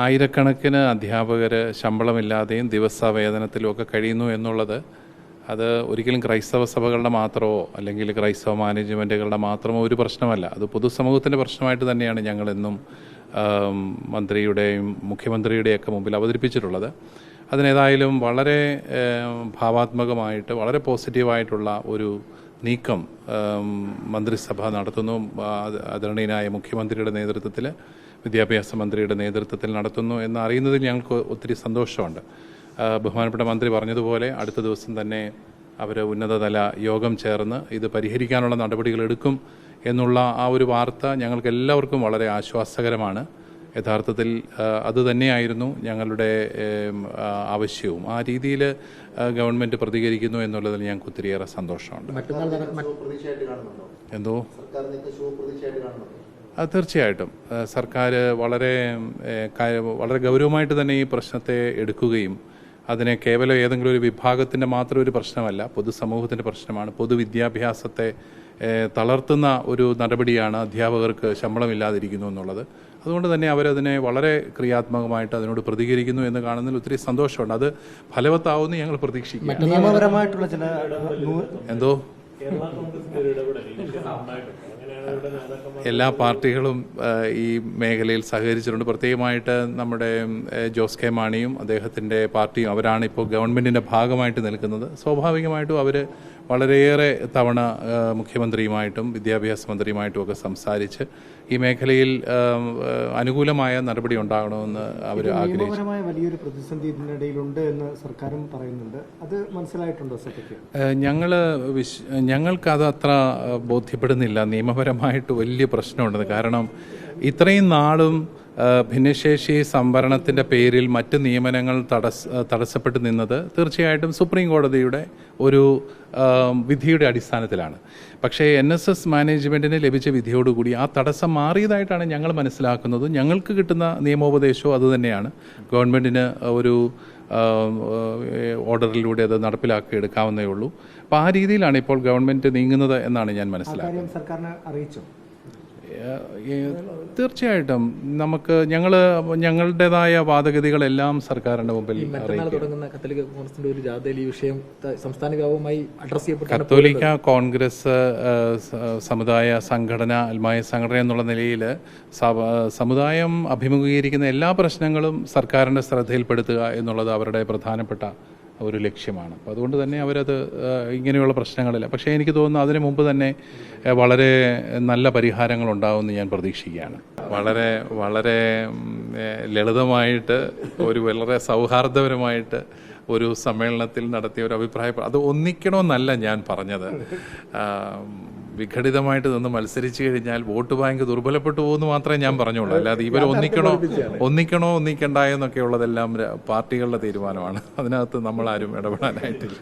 ആയിരക്കണക്കിന് അധ്യാപകർ ശമ്പളമില്ലാതെയും ദിവസ വേതനത്തിലുമൊക്കെ കഴിയുന്നു എന്നുള്ളത് അത് ഒരിക്കലും ക്രൈസ്തവ സഭകളുടെ മാത്രമോ അല്ലെങ്കിൽ ക്രൈസ്തവ മാനേജ്മെന്റുകളുടെ മാത്രമോ ഒരു പ്രശ്നമല്ല. അത് പൊതുസമൂഹത്തിന്റെ പ്രശ്നമായിട്ട് തന്നെയാണ് ഞങ്ങളെന്നും മന്ത്രിയുടെയും മുഖ്യമന്ത്രിയുടെയൊക്കെ മുമ്പിൽ അവതരിപ്പിച്ചിട്ടുള്ളത്. അതിനേതായാലും വളരെ ഭാവാത്മകമായിട്ട് വളരെ പോസിറ്റീവായിട്ടുള്ള ഒരു നീക്കം മന്ത്രിസഭ നടത്തുന്നു. ആദരണീയനായ മുഖ്യമന്ത്രിയുടെ നേതൃത്വത്തിൽ വിദ്യാഭ്യാസ മന്ത്രിയുടെ നേതൃത്വത്തിൽ നടത്തുന്നു എന്ന് അറിയുന്നതിൽ ഞങ്ങൾക്ക് ഒത്തിരി സന്തോഷമുണ്ട്. ബഹുമാനപ്പെട്ട മന്ത്രി പറഞ്ഞതുപോലെ അടുത്ത ദിവസം തന്നെ അവർ ഉന്നതതല യോഗം ചേർന്ന് ഇത് പരിഹരിക്കാനുള്ള നടപടികൾ എടുക്കും എന്നുള്ള ആ ഒരു വാർത്ത ഞങ്ങൾക്ക് എല്ലാവർക്കും വളരെ ആശ്വാസകരമാണ്. യഥാർത്ഥത്തിൽ അത് തന്നെയായിരുന്നു ഞങ്ങളുടെ ആവശ്യവും. ആ രീതിയിൽ ഗവൺമെന്റ് പ്രതികരിക്കുന്നു എന്നുള്ളതിൽ ഞങ്ങൾക്ക് ഒത്തിരിയേറെ സന്തോഷമുണ്ട്. എന്തോ? അത് തീർച്ചയായിട്ടും. സർക്കാർ വളരെ വളരെ ഗൗരവമായിട്ട് തന്നെ ഈ പ്രശ്നത്തെ എടുക്കുകയും അതിനെ കേവലം ഏതെങ്കിലും ഒരു വിഭാഗത്തിന്റെ മാത്രം ഒരു പ്രശ്നമല്ല പൊതുസമൂഹത്തിന്റെ പ്രശ്നമാണ്. പൊതുവിദ്യാഭ്യാസത്തെ തളർത്തുന്ന ഒരു നടപടിയാണ് അധ്യാപകർക്ക് ശമ്പളമില്ലാതിരിക്കുന്നു എന്നുള്ളത്. അതുകൊണ്ട് തന്നെ അവരതിനെ വളരെ ക്രിയാത്മകമായിട്ട് അതിനോട് പ്രതികരിക്കുന്നു എന്ന് കാണുന്നതിൽ ഒത്തിരി സന്തോഷമുണ്ട്. അത് ഫലവത്താവുമെന്ന് ഞങ്ങൾ പ്രതീക്ഷിക്കും നിയമപരമായിട്ടുള്ള ചില നൂ- എന്തോ? എല്ലാ പാർട്ടികളും ഈ മേഖലയിൽ സഹകരിച്ചിട്ടുണ്ട്. പ്രത്യേകമായിട്ട് നമ്മുടെ ജോസ് കെ മാണിയും അദ്ദേഹത്തിന്റെ പാർട്ടിയും അവരാണ് ഇപ്പോൾ ഗവൺമെന്റിന്റെ ഭാഗമായിട്ട് നിൽക്കുന്നത്. സ്വാഭാവികമായിട്ടും അവർ വളരെയേറെ തവണ മുഖ്യമന്ത്രിയുമായിട്ടും വിദ്യാഭ്യാസ മന്ത്രിയുമായിട്ടും ഒക്കെ സംസാരിച്ച് ഈ മേഖലയിൽ അനുകൂലമായ നടപടി ഉണ്ടാകണമെന്ന് അവർ ആഗ്രഹിച്ചു. വലിയൊരു പ്രതിസന്ധി ഇതിനിടയിലുണ്ട് എന്ന് സർക്കാരും പറയുന്നുണ്ട്. അത് മനസ്സിലായിട്ടുണ്ടോ ഞങ്ങൾ വിശ് ഞങ്ങൾക്കത് അത്ര ബോധ്യപ്പെടുന്നില്ല. നിയമപരമായിട്ട് വലിയ പ്രശ്നമുണ്ടെന്ന് കാരണം ഇത്രയും നാളും ഭിന്നശേഷി സംവരണത്തിന്റെ പേരിൽ മറ്റ് നിയമനങ്ങൾ തടസ് തടസ്സപ്പെട്ട് നിന്നത് തീർച്ചയായിട്ടും സുപ്രീം കോടതിയുടെ ഒരു വിധിയുടെ അടിസ്ഥാനത്തിലാണ്. പക്ഷേ എൻ എസ് എസ് മാനേജ്മെന്റിന് ലഭിച്ച വിധിയോടുകൂടി ആ തടസ്സം മാറിയതായിട്ടാണ് ഞങ്ങൾ മനസ്സിലാക്കുന്നത്. ഞങ്ങൾക്ക് കിട്ടുന്ന നിയമോപദേശവും അതുതന്നെയാണ് ഗവൺമെന്റിന് ഒരു ഓർഡറിലൂടെ അത് നടപ്പിലാക്കി എടുക്കാവുന്നേ ഉള്ളൂ. അപ്പോൾ ആ രീതിയിലാണ് ഇപ്പോൾ ഗവൺമെന്റ് നീങ്ങുന്നത് എന്നാണ് ഞാൻ മനസ്സിലാക്കുന്നത്. സർക്കാരിനെ അറിയിച്ചോ? തീർച്ചയായിട്ടും നമുക്ക് ഞങ്ങൾ ഞങ്ങളുടേതായ വാദഗതികളെല്ലാം സർക്കാരിന്റെ മുമ്പിൽ തുടങ്ങുന്ന കത്തോലിക്ക കോൺഗ്രസിന്റെ ഒരു ജാഥയിൽ ഈ വിഷയം ത- സംസ്ഥാന വ്യാപകമായി അഡ്രസ് കത്തോലിക്ക കോൺഗ്രസ് സമുദായ സംഘടന അൽമായ സംഘടന എന്നുള്ള നിലയിൽ സമുദായം അഭിമുഖീകരിക്കുന്ന എല്ലാ പ്രശ്നങ്ങളും സർക്കാരിന്റെ ശ്രദ്ധയിൽപ്പെടുത്തുക എന്നുള്ളത് അവരുടെ പ്രധാനപ്പെട്ട ഒരു ലക്ഷ്യമാണ്. അപ്പോൾ അതുകൊണ്ട് തന്നെ അവരത് ഇങ്ങനെയുള്ള പ്രശ്നങ്ങളില്ല. പക്ഷേ എനിക്ക് തോന്നുന്നു അതിനു മുമ്പ് തന്നെ വളരെ നല്ല പരിഹാരങ്ങൾ ഉണ്ടാവുമെന്ന് ഞാൻ പ്രതീക്ഷിക്കുകയാണ്. വളരെ വളരെ ലളിതമായിട്ട് ഒരു വളരെ സൗഹാർദ്ദപരമായിട്ട് ഒരു സമ്മേളനത്തിൽ നടത്തിയ ഒരു അഭിപ്രായം അത് ഒന്നിക്കണമെന്നല്ല ഞാൻ പറഞ്ഞത്. വിഘടിതമായിട്ട് നിന്ന് മത്സരിച്ചു കഴിഞ്ഞാൽ വോട്ട് ബാങ്ക് ദുർബലപ്പെട്ടു പോകുമെന്ന് മാത്രമേ ഞാൻ പറഞ്ഞുള്ളൂ. അല്ലാതെ ഇവർ ഒന്നിക്കണോ ഒന്നിക്കണോ ഒന്നിക്കണ്ടായോ എന്നൊക്കെ ഉള്ളതെല്ലാം പാർട്ടികളുടെ തീരുമാനമാണ്. അതിനകത്ത് ആരും ഇടപെടാനായിട്ടില്ല.